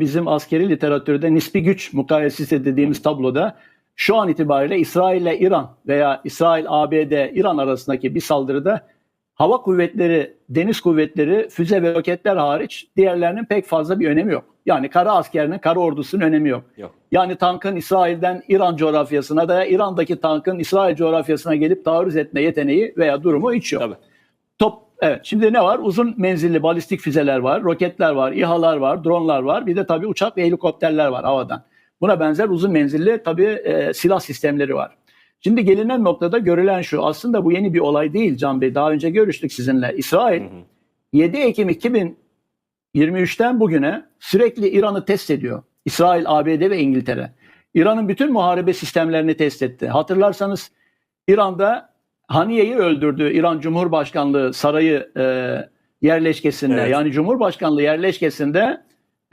bizim askeri literatürde nispi güç mukayesesi dediğimiz tabloda şu an itibariyle İsrail ile İran veya İsrail, ABD, İran arasındaki bir saldırıda hava kuvvetleri, deniz kuvvetleri, füze ve roketler hariç diğerlerinin pek fazla bir önemi yok. Yani kara askerinin, kara ordusunun önemi yok. Yok. Yani tankın İsrail'den İran coğrafyasına da İran'daki tankın İsrail coğrafyasına gelip taarruz etme yeteneği veya durumu hiç yok. Tabii. Top evet. Şimdi ne var? Uzun menzilli balistik füzeler var, roketler var, İHA'lar var, dronlar var. Bir de tabii uçak ve helikopterler var havadan. Buna benzer uzun menzilli tabii e, silah sistemleri var. Şimdi gelinen noktada görülen şu. Aslında bu yeni bir olay değil Can Bey. Daha önce görüştük sizinle. İsrail 7 Ekim 2023'ten bugüne sürekli İran'ı test ediyor. İsrail, ABD ve İngiltere. İran'ın bütün muharebe sistemlerini test etti. Hatırlarsanız İran'da Haniye'yi öldürdü. İran Cumhurbaşkanlığı sarayı e, yerleşkesinde Evet. yani Cumhurbaşkanlığı yerleşkesinde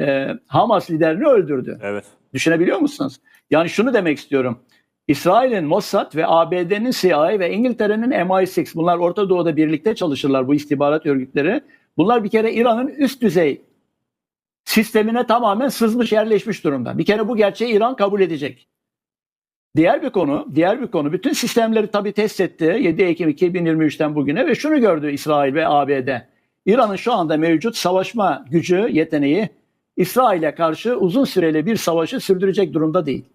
e, Hamas liderini öldürdü. Evet. Düşünebiliyor musunuz? Yani şunu demek istiyorum. İsrail'in Mossad ve ABD'nin CIA ve İngiltere'nin MI6 bunlar Orta Doğu'da birlikte çalışırlar bu istihbarat örgütleri. Bunlar bir kere İran'ın üst düzey sistemine tamamen sızmış yerleşmiş durumda. Bir kere bu gerçeği İran kabul edecek. Diğer bir konu, diğer bir konu bütün sistemleri tabii test etti 7 Ekim 2023'ten bugüne ve şunu gördü İsrail ve ABD. İran'ın şu anda mevcut savaşma gücü, yeteneği İsrail'e karşı uzun süreli bir savaşı sürdürecek durumda değil.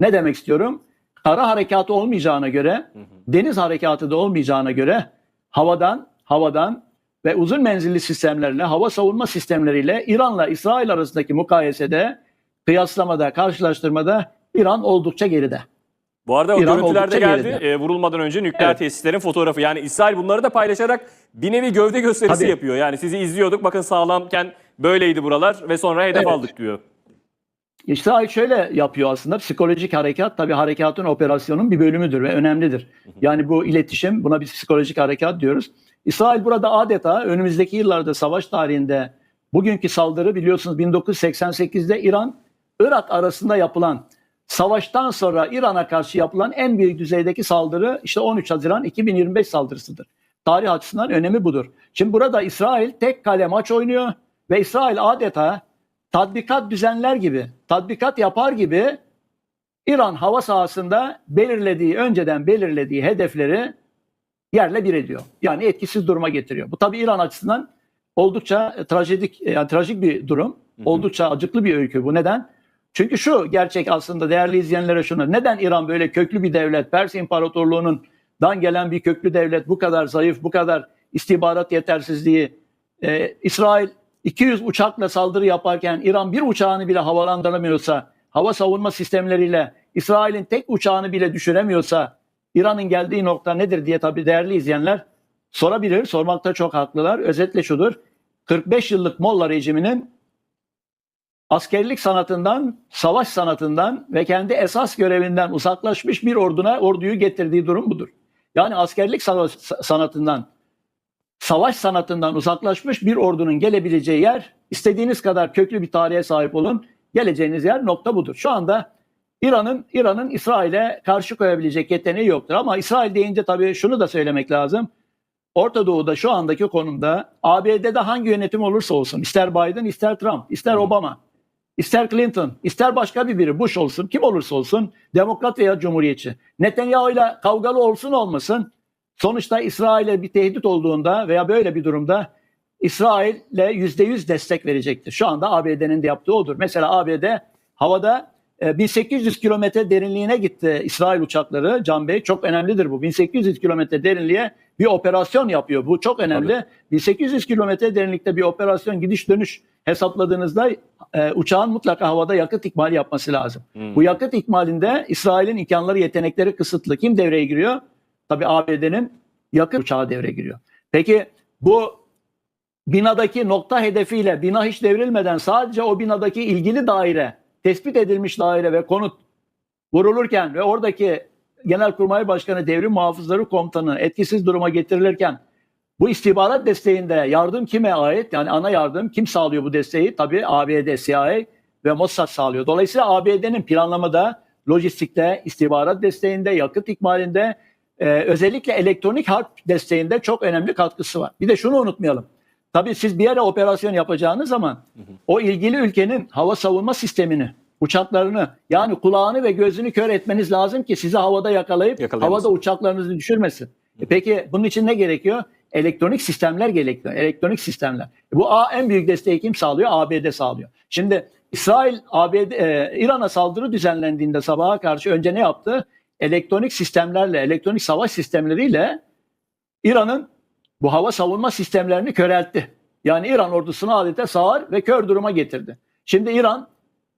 Ne demek istiyorum? Kara harekatı olmayacağına göre, deniz harekatı da olmayacağına göre havadan, havadan ve uzun menzilli sistemlerle, hava savunma sistemleriyle İran'la İsrail arasındaki mukayesede, kıyaslamada, karşılaştırmada İran oldukça geride. Bu arada o İran görüntülerde oldukça geldi. geride. e, vurulmadan önce nükleer Evet. tesislerin fotoğrafı. Yani İsrail bunları da paylaşarak bir nevi gövde gösterisi Tabii. yapıyor. Yani sizi izliyorduk bakın sağlamken böyleydi buralar ve sonra hedef Evet. aldık diyor. İsrail şöyle yapıyor aslında psikolojik harekat tabii harekatın operasyonun bir bölümüdür ve önemlidir. Yani bu iletişim buna biz psikolojik harekat diyoruz. İsrail burada adeta önümüzdeki yıllarda savaş tarihinde bugünkü saldırı biliyorsunuz 1988'de İran Irak arasında yapılan savaştan sonra İran'a karşı yapılan en büyük düzeydeki saldırı işte 13 Haziran 2025 saldırısıdır. Tarih açısından önemi budur. Şimdi burada İsrail tek kale maç oynuyor ve İsrail adeta tatbikat düzenler gibi, tatbikat yapar gibi İran hava sahasında belirlediği, önceden belirlediği hedefleri yerle bir ediyor. Yani etkisiz duruma getiriyor. Bu tabii İran açısından oldukça e, trajedik, e, yani trajik bir durum. Oldukça acıklı bir öykü. Bu neden? Çünkü şu gerçek aslında değerli izleyenlere şunu. Neden İran böyle köklü bir devlet, Pers İmparatorluğu'nun dan gelen bir köklü devlet bu kadar zayıf, bu kadar istihbarat yetersizliği, e, İsrail 200 uçakla saldırı yaparken İran bir uçağını bile havalandıramıyorsa, hava savunma sistemleriyle İsrail'in tek uçağını bile düşüremiyorsa İran'ın geldiği nokta nedir diye tabii değerli izleyenler sorabilir. Sormakta çok haklılar. Özetle şudur. 45 yıllık Molla rejiminin askerlik sanatından, savaş sanatından ve kendi esas görevinden uzaklaşmış bir orduna orduyu getirdiği durum budur. Yani askerlik savaş- sanatından, savaş sanatından uzaklaşmış bir ordunun gelebileceği yer, istediğiniz kadar köklü bir tarihe sahip olun, geleceğiniz yer nokta budur. Şu anda İran'ın İran'ın İsrail'e karşı koyabilecek yeteneği yoktur. Ama İsrail deyince tabii şunu da söylemek lazım. Orta Doğu'da şu andaki konumda ABD'de hangi yönetim olursa olsun, ister Biden, ister Trump, ister Obama, ister Clinton, ister başka bir biri, Bush olsun, kim olursa olsun, demokrat veya cumhuriyetçi. Netanyahu ile kavgalı olsun olmasın, sonuçta İsrail'e bir tehdit olduğunda veya böyle bir durumda İsrail'le yüzde yüz destek verecektir. Şu anda ABD'nin de yaptığı odur. Mesela ABD havada e, 1800 kilometre derinliğine gitti İsrail uçakları. Can Bey çok önemlidir bu. 1800 kilometre derinliğe bir operasyon yapıyor. Bu çok önemli. 1800 kilometre derinlikte bir operasyon gidiş dönüş hesapladığınızda e, uçağın mutlaka havada yakıt ikmali yapması lazım. Bu yakıt ikmalinde İsrail'in imkanları, yetenekleri kısıtlı. Kim devreye giriyor? Tabii ABD'nin yakıt uçağı devreye giriyor. Peki bu binadaki nokta hedefiyle bina hiç devrilmeden sadece o binadaki ilgili daire, tespit edilmiş daire ve konut vurulurken ve oradaki Genelkurmay Başkanı Devrim Muhafızları Komutanı etkisiz duruma getirilirken bu istihbarat desteğinde yardım kime ait? Yani ana yardım kim sağlıyor bu desteği? Tabii ABD, CIA ve Mossad sağlıyor. Dolayısıyla ABD'nin planlamada, lojistikte, istihbarat desteğinde, yakıt ikmalinde, e, özellikle elektronik harp desteğinde çok önemli katkısı var. Bir de şunu unutmayalım. tabii siz bir yere operasyon yapacağınız zaman o ilgili ülkenin hava savunma sistemini, uçaklarını yani kulağını ve gözünü kör etmeniz lazım ki sizi havada yakalayıp havada uçaklarınızı düşürmesin. E peki bunun için ne gerekiyor? Elektronik sistemler gerekiyor. Elektronik sistemler. Bu A en büyük desteği kim sağlıyor? ABD sağlıyor. Şimdi İsrail ABD e, İran'a saldırı düzenlendiğinde sabaha karşı önce ne yaptı? Elektronik sistemlerle, elektronik savaş sistemleriyle İran'ın bu hava savunma sistemlerini köreltti. Yani İran ordusunu adeta sağır ve kör duruma getirdi. Şimdi İran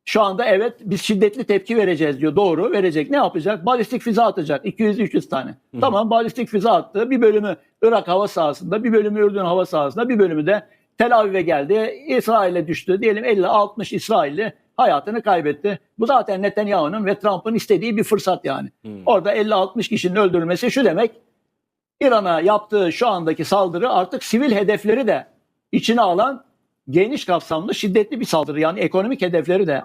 şu anda evet biz şiddetli tepki vereceğiz diyor. Doğru verecek. Ne yapacak? Balistik füze atacak. 200-300 tane. Tamam balistik füze attı. Bir bölümü Irak hava sahasında, bir bölümü Ürdün hava sahasında, bir bölümü de Tel Aviv'e geldi. İsrail'e düştü. Diyelim 50-60 İsrailli hayatını kaybetti. Bu zaten Netanyahu'nun ve Trump'ın istediği bir fırsat yani. Orada 50-60 kişinin öldürülmesi şu demek. İran'a yaptığı şu andaki saldırı artık sivil hedefleri de içine alan geniş kapsamlı şiddetli bir saldırı. Yani ekonomik hedefleri de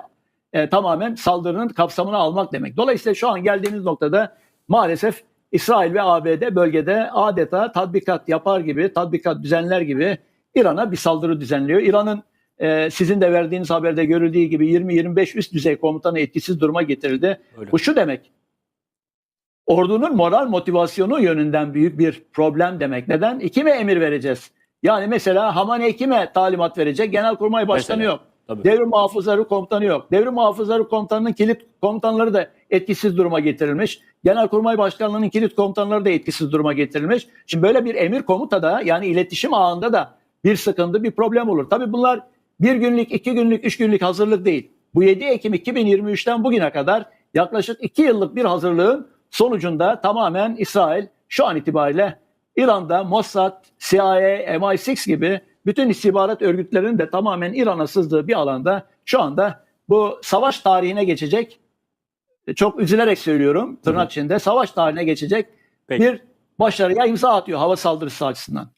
e, tamamen saldırının kapsamına almak demek. Dolayısıyla şu an geldiğimiz noktada maalesef İsrail ve ABD bölgede adeta tatbikat yapar gibi, tatbikat düzenler gibi İran'a bir saldırı düzenliyor. İran'ın e, sizin de verdiğiniz haberde görüldüğü gibi 20-25 üst düzey komutanı etkisiz duruma getirildi. Öyle. Bu şu demek. Ordunun moral motivasyonu yönünden büyük bir problem demek. Neden? Kime emir vereceğiz? Yani mesela Hamaney kime talimat verecek? Genelkurmay Başkanı Mesela, yok. tabii. Devrim muhafızları komutanı yok. Devrim muhafızları komutanının kilit komutanları da etkisiz duruma getirilmiş. Genelkurmay Başkanlığı'nın kilit komutanları da etkisiz duruma getirilmiş. Şimdi böyle bir emir komutada yani iletişim ağında da bir sıkıntı, bir problem olur. Tabii bunlar bir günlük, iki günlük, üç günlük hazırlık değil. Bu 7 Ekim 2023'ten bugüne kadar yaklaşık iki yıllık bir hazırlığın sonucunda tamamen İsrail şu an itibariyle İran'da Mossad, CIA, MI6 gibi bütün istihbarat örgütlerinin de tamamen İran'a sızdığı bir alanda şu anda bu savaş tarihine geçecek çok üzülerek söylüyorum tırnak içinde savaş tarihine geçecek Peki. bir başarıya imza atıyor hava saldırısı açısından.